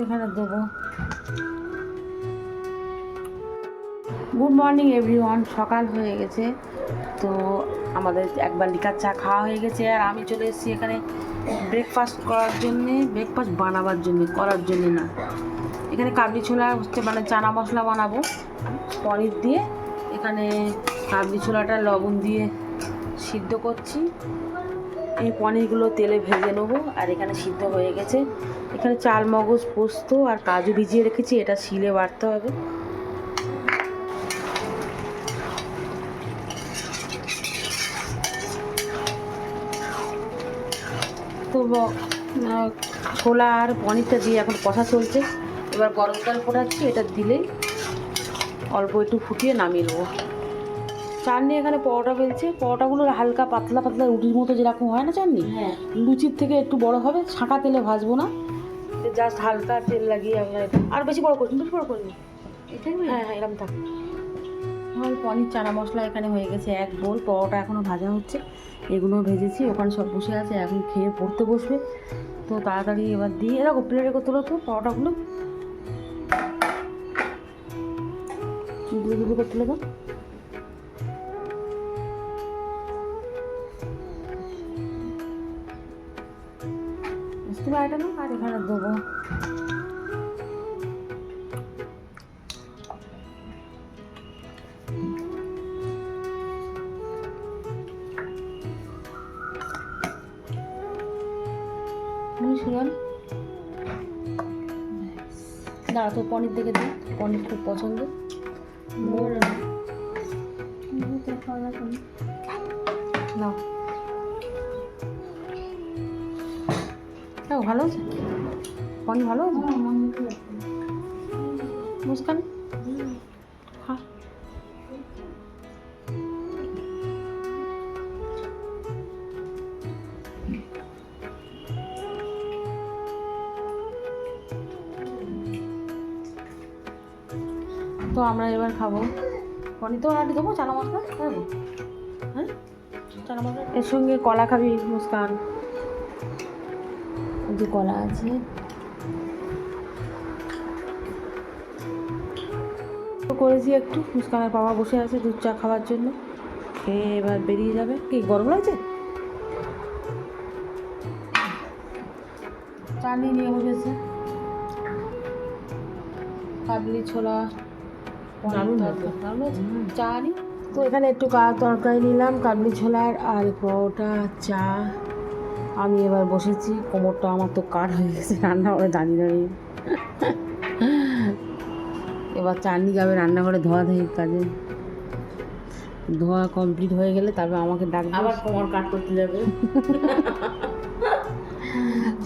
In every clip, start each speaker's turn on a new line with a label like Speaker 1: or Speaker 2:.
Speaker 1: এখানে দেবো। Good morning everyone সকাল হয়ে গেছে। তো আমাদের একবার লিকার চা খাওয়া হয়ে গেছে। আর আমি চলে এসেছি এখানে ব্রেকফাস্ট করার জন্যে ব্রেকফাস্ট বানাবার জন্যে, করার জন্যে না। এখানে কাবলি ছোলা হচ্ছে মানে চানা মশলা বানাবো। পনির দিয়ে এখানে কাবলি ছোলাটা লবণ দিয়ে সিদ্ধ করছি। এই পনিরগুলো তেলে ভেজে নেব। আর এখানে সিদ্ধ হয়ে গেছে। এখানে চাল মগজ পোস্ত আর কাজু ভিজিয়ে রেখেছি, এটা শিলে বাড়তে হবে। তো ছোলা আর পনিরটা দিয়ে এখন কষা চলছে। এবার গরম জল এটা দিলেই অল্প একটু ফুটিয়ে নামিয়ে নেব। চাটনি এখানে পরোটা বেলছে পরোটাগুলো হালকা পাতলা পাতলা রুটির মতো যেরকম হয় না চাটনি
Speaker 2: হ্যাঁ।
Speaker 1: লুচির থেকে একটু বড় হবে ছাঁকা তেলে ভাজবো না। জাস্ট হালকা তেল লাগিয়ে আমরা আর বেশি বড় করছি বেশি বড় করিনি
Speaker 2: এটাই
Speaker 1: হ্যাঁ হ্যাঁ এরকম থাক। আমার পনির চানা মশলা এখানে হয়ে গেছে এক বোল। পরোটা এখনও ভাজা হচ্ছে। এগুলো ভেজেছি ওখানে সব বসে আছে এখন খেয়ে পড়তে বসবে। তো তাড়াতাড়ি এবার দিয়ে এরকম প্লেটে করতে হলো তো পরোটাগুলো? দুটো দুটো করতে হলো তো বুঝতে পারটা না আর এখানে দেবো। দাঁড়া তো পনির দেখে দিই পনির খুব পছন্দ। নাও তাও ভালো আছে? পনির ভালো আছে? মুস্কান? তো আমরা এবার খাব। পনির তো আটি দেবো চানা মশলা? খাব? হ্যাঁ? চানা মশলা? এর সঙ্গে কলা খাবি মুস্কান। যে কলা আছে। তো করেছি একটু মুস্কানের বাবা বসে আছে দুধ চা খাওয়ার জন্য। খেয়ে এবার বেরিয়ে যাবে। কি গরম লাগছে? চাটনি নিয়ে বসেছে। কাবলি ছোলা
Speaker 2: দারুণ হয়েছে?
Speaker 1: চা তো এখানে একটু কা তরকারি নিলাম কাবলি ছোলার আর পরোটা চা। আমি এবার বসেছি কোমরটা আমার তো কাঠ হয়ে গেছে রান্নাঘরে দাঁড়িয়ে দাঁড়িয়ে এবার চাটনি যাবে রান্নাঘরে ধোয়া ধোয়ির কাজে। ধোয়া কমপ্লিট হয়ে গেলে তারপর আমাকে ডাকবে।
Speaker 2: আবার কোমর কাট করতে যাবে।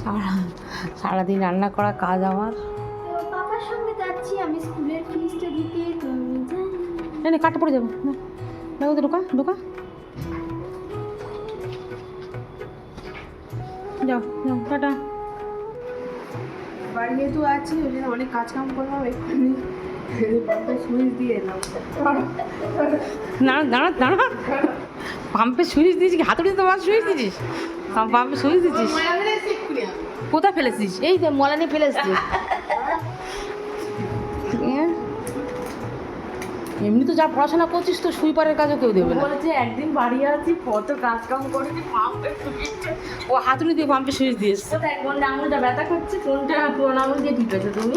Speaker 1: সারা সারাদিন রান্না করা কাজ আমার।
Speaker 3: পাপার সঙ্গে যাচ্ছি আমি স্কুলের ফিসটা দিতে তুমি জানো।
Speaker 1: না না কাটা পড়ে যাব। না দেখো তো ঢোকা ঢোকা যাও যাও টাটা।
Speaker 2: বাড়ি যেহেতু আছি ওই জন্য অনেক কাজ কাম করলাম এক্ষুনি পাম্পে সুইচ দিয়ে এলাম।
Speaker 1: দাঁড়া দাঁড়া দাঁড়া। পাম্পে সুইচ দিয়েছিস কি? হাতুড়ি তোমার সুইচ দিয়েছিস? পাম্পে সুইচ দিয়েছিস? কোথায় ফেলেছিস? এই যে মলানি ফেলে এসছিস এ? এমনি তো যা পড়াশোনা করছিস তো সুইপারের কাজও কেউ দেবে না।
Speaker 2: বলেছে একদিন বাড়ি আছি কত কাজ কাম করেছি পাম্পে
Speaker 1: ও হাতুড়ি দিয়ে পাম্পে সুইচ দিয়ে এসছে
Speaker 2: কোথায় কোন আঙুলটা ব্যথা করছে কোনটা কোন আঙুল দিয়ে টিপেছো তুমি?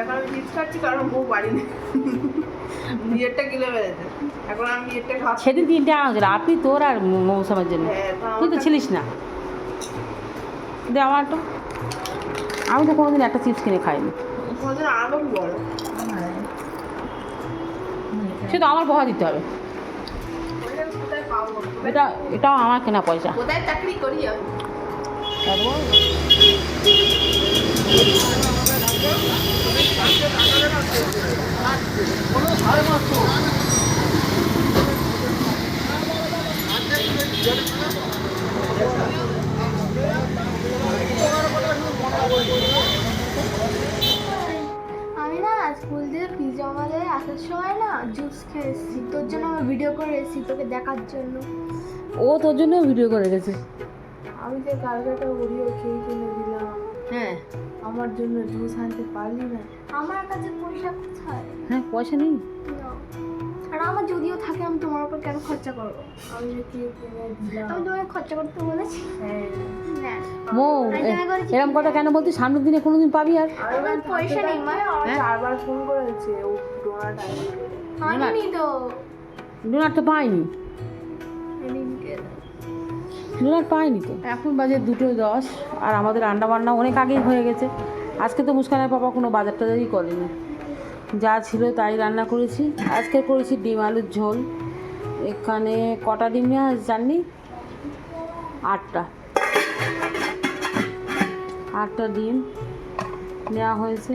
Speaker 2: এখন আমি চিপস খাচ্ছি কারণ বউ বাড়ি নেই। বিয়েরটা গিলে বেড়েছে এখন আমি বিয়েরটা খাচ্ছি।
Speaker 1: সেদিন তিনটে আনা হয়েছিল আপনি তোর আর মৌসুমের জন্য।
Speaker 2: হ্যাঁ,
Speaker 1: তুই তো ছিলিস না। দে আমার তো। আমি তো কোনোদিন একটা চিপস কিনে খাইনি।
Speaker 2: ওদের আরও বড়।
Speaker 1: সে তো আমার বহা দিতে হবে। এটা এটাও আমার কেনা পয়সা।
Speaker 2: কোথায় চাকরি করি আমি
Speaker 3: না স্কুল থেকে ফিস জমা দিয়ে আসার সময় না জুস খেয়ে এসেছি তোর জন্য আমার ভিডিও করে এসেছি তোকে দেখার জন্য।
Speaker 1: ও তোর জন্য ভিডিও করে গেছে
Speaker 2: আমি যে কালকে একটা ওরিও খেয়ে কিনে দিলাম।
Speaker 1: হ্যাঁ।
Speaker 2: আমার জন্য জুস আনতে পারলি না।
Speaker 3: আমার কাছে পয়সা কোথায়?
Speaker 1: হ্যাঁ পয়সা নেই?
Speaker 3: না। আর আমার যদিও থাকে আমি তোমার উপর কেন খরচা করব?
Speaker 2: আমি
Speaker 3: তোমাকে খরচা করতে বলেছি।
Speaker 2: হ্যাঁ।
Speaker 1: মো
Speaker 3: আমি
Speaker 1: এ-
Speaker 3: তোমায় বলেছি
Speaker 1: এরম কথা কেন বলতি সামনের দিনে কোনোদিন পাবি আর?
Speaker 3: পয়সা নেই মা।
Speaker 1: হ্যাঁ?
Speaker 2: চারবার ফোন করেছে ও ডোনাট আনবে
Speaker 3: তো
Speaker 1: পাইনি। ডোনার পাইনি তো। এখন বাজে দুটো দশ আর আমাদের রান্না বান্না অনেক আগেই হয়ে গেছে। আজকে তো মুস্কানের পাপা কোনো বাজার টাজারই করেনি। যা ছিল তাই রান্না করেছি। আজকে করেছি ডিম আলুর ঝোল। এখানে কটা ডিম নেওয়া জাননি? আটটা। আটটা ডিম নেওয়া হয়েছে।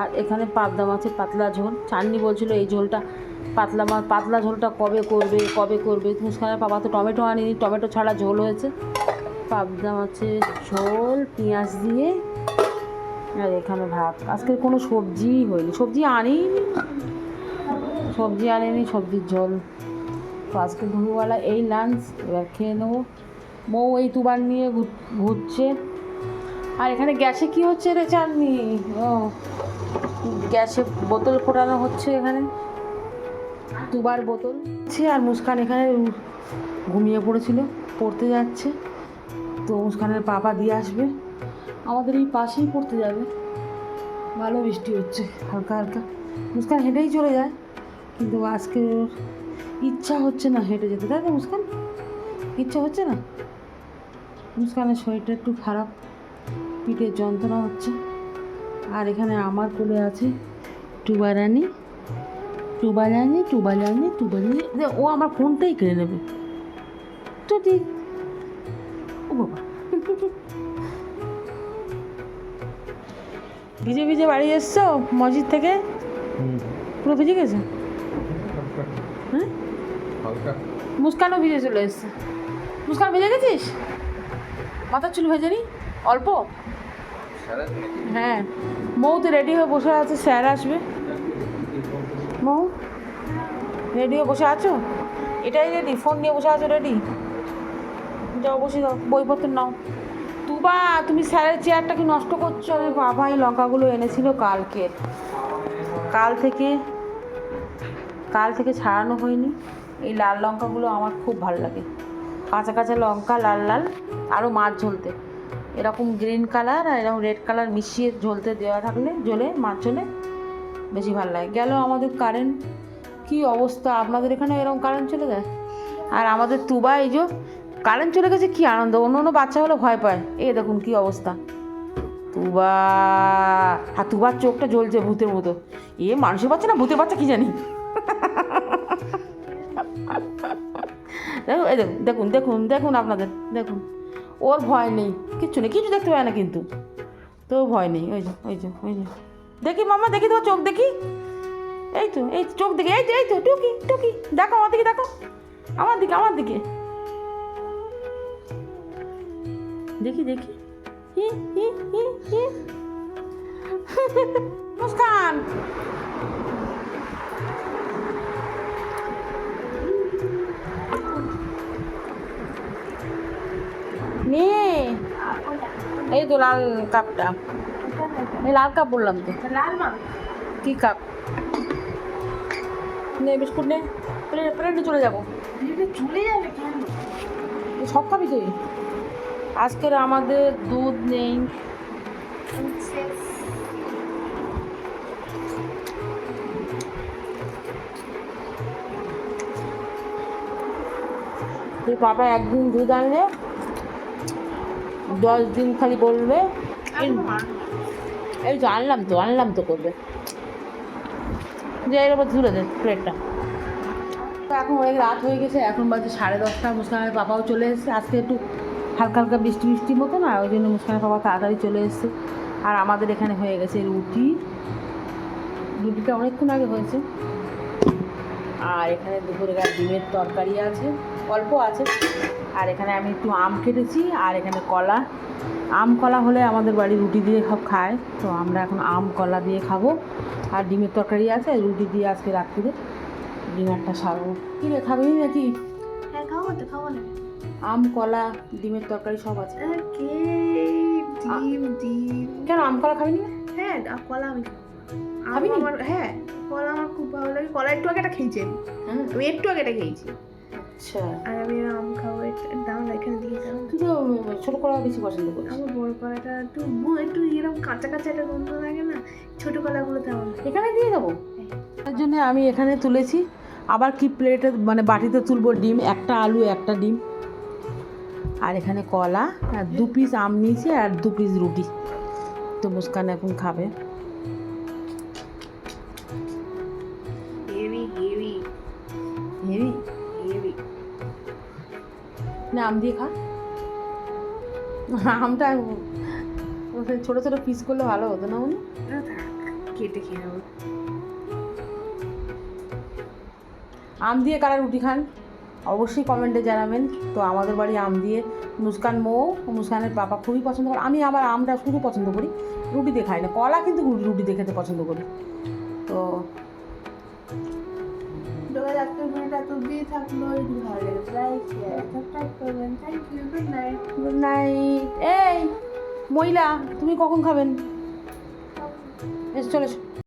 Speaker 1: আর এখানে পাবদা মাছের পাতলা ঝোল। চাননি বলছিল এই ঝোলটা পাতলা মাছ পাতলা ঝোলটা কবে করবে কবে করবে? মুস্কানের বাবা তো টমেটো আনিনি, টমেটো ছাড়া ঝোল হয়েছে। পাবদা মাছের ঝোল, পেঁয়াজ দিয়ে আর এখানে ভাত। আজকে কোনো সবজিই হয়নি। সবজি আনিনি। সবজি আনিনি, সবজির ঝোল তো আজকে দুপুরবেলা এই লাঞ্চ এবার খেয়ে নেব। মৌ এই দুবার নিয়ে ঘুরছে। আর এখানে গ্যাসে কি হচ্ছে রে চাননি? ও, গ্যাসে বোতল ফোটানো হচ্ছে এখানে। দুবার বোতল আছে আর মুস্কান এখানে ঘুমিয়ে পড়েছিল, পড়তে যাচ্ছে। তো মুস্কানের পাপা দিয়ে আসবে। আমাদের এই পাশেই পড়তে যাবে। ভালো বৃষ্টি হচ্ছে। হালকা হালকা। মুস্কান হেঁটেই চলে যায়। কিন্তু আজকে ইচ্ছা হচ্ছে না হেঁটে যেতে। তাই তো মুস্কান, ইচ্ছা হচ্ছে না? মুস্কানের শরীরটা একটু খারাপ। পিঠের যন্ত্রণা হচ্ছে। আর এখানে আমার কোলে আছে টুবারানি। টুবারানি টুবারানি টুবারানি। ও আমার ফোনটাই কিনে নেবে। তো ঠিক। ভিজে ভিজে বাড়ি এসছো? মসজিদ থেকে? পুরো ভিজে গেছে? হ্যাঁ? মুস্কানও ভিজে চলে এসছে। মুস্কান ভিজে গেছিস? মাথার চুল ভেজে নি অল্প? হ্যাঁ। মৌ তো রেডি হয়ে বসে আছে স্যার আসবে। মৌ রেডি হয়ে বসে আছো? এটাই রেডি ফোন নিয়ে বসে আছো রেডি যাও বসে দাও বইপত্র নাও। তুবা, তুমি স্যারের চেয়ারটা কি নষ্ট করছ। আরে বাবা, এই লঙ্কাগুলো এনেছিল কালকে। কাল থেকে কাল থেকে ছাড়ানো হয়নি। এই লাল লঙ্কাগুলো আমার খুব ভালো লাগে। কাঁচা কাঁচা লঙ্কা, লাল লাল আরও মাছ ঝোলতে। এরকম গ্রিন কালার আর এরকম রেড কালার মিশিয়ে ঝোলতে দেওয়া থাকলে, ঝোলে, মাছ ঝোলে বেশি ভালো লাগে। গেল আমাদের কারেন্ট। কি অবস্থা? আপনাদের এখানে এরকম কারেন্ট চলে যায়? আর আমাদের তুবা, এই যে কারেন্ট চলে গেছে, কি আনন্দ? অন্য অন্য বাচ্চা হলে ভয় পায়। এই দেখুন কি অবস্থা। তুবা, আর তুবার চোখটা জ্বলছে ভূতের মতো। এ মানুষের বাচ্চা না ভূতের বাচ্চা কি জানি? দেখুন, এই দেখুন দেখুন দেখুন দেখুন আপনাদের, দেখুন। ওর ভয় নেই, কিচ্ছু নেই, কিছু দেখতে পায় না কিন্তু। তো ভয় নেই, ওই যে ওই যে ওই যে। দেখি মামা, দেখি তোমার চোখ, দেখি। এই তো, এই চোখ দেখি, এই তো এই তো, টুকি টুকি, দেখো আমার দিকে, দেখো। আমার দিকে আমার দিকে। দেখি দেখি। মুস্কান। নে এই তো লাল কাপটা। এই লাল কাপ বললাম তো। কি কাপ? নে বিস্কুট নে। প্লেট প্লেটে চলে যাব।
Speaker 2: চলে যাবে
Speaker 1: সব খাবি তুই আজকের আমাদের দুধ নেই। তুই পাপা একদিন দুধ আনলে? দশ দিন খালি বলবে। এই- তো আনলাম তো আনলাম তো করবে। যে এর উপর তুলে দে প্লেটটা তো এখন অনেক রাত হয়ে গেছে এখন বাজে সাড়ে দশটা মুস্কানের পাপাও চলে এসেছে। আজকে একটু হালকা হালকা বৃষ্টি বৃষ্টি মতো না, ওই জন্য মুস্কানের পাপা তাড়াতাড়ি চলে এসেছে। আর আমাদের এখানে হয়ে গেছে রুটি। রুটিটা অনেকক্ষণ আগে হয়েছে। আর এখানে দুপুরে ডিমের তরকারি আছে, অল্প আছে। আর এখানে আমি একটু আম কেটেছি, আর এখানে কলা। আম কলা হলে আমাদের বাড়ি রুটি দিয়ে সব খায়। তো আমরা এখন আম কলা দিয়ে খাব। আর ডিমের তরকারি আছে, রুটি দিয়ে আজকে রাত্রিরে। ডিনারটা সারবো। কী রে, খাবি নাকি?
Speaker 3: হ্যাঁ
Speaker 4: খাব তো, খাব না।
Speaker 1: আম কলা ডিমের তরকারি সব আছে।
Speaker 4: ওকে ডিম ডিম।
Speaker 1: কেন আম কলা খাবি না?
Speaker 4: হ্যাঁ কলা আমি আম আমার হ্যাঁ কলা আমার খুব ভালো লাগে। কলা একটু আগে একটা খেয়েছি
Speaker 1: হ্যাঁ।
Speaker 4: আমি একটু আগে এটা খেয়েছি।
Speaker 1: আচ্ছা।
Speaker 4: আর আমি আম খাব একটু না এখানে দিয়ে দাও।
Speaker 1: তুই তো ছোটো কলা বেশি পছন্দ করিস।
Speaker 4: আমার বড় কলাটা একটু একটু এরকম কাঁচা কাঁচা একটা গন্ধ লাগে না ছোট কলাগুলোতে আমার
Speaker 1: এখানে দিয়ে দেবো? তার জন্য আমি এখানে তুলেছি। আবার কি প্লেটে মানে বাটিতে তুলবো ডিম একটা আলু একটা ডিম। আর এখানে কলা আর দু পিস আম নিয়েছি আর দু পিস রুটি। তো মুস্কান এখন খাবে।
Speaker 4: হেভি
Speaker 1: না আম দিয়ে খা। আমটা ছোটো ছোটো পিস করলে ভালো হতো না উনি
Speaker 4: কেটে খেয়ে নেব।
Speaker 1: আম দিয়ে কারা রুটি খান? অবশ্যই কমেন্টে জানাবেন। তো আমাদের বাড়ি আম দিয়ে মুস্কান মৌ, মুস্কানের পাপা খুবই পছন্দ করে। আমি আবার আমটা শুধু পছন্দ করি, রুটি দিয়ে খাই না। কলা কিন্তু রুটি খেতে পছন্দ করি। তো এই, মহিলা, তুমি কখন খাবেন? এসো, চলে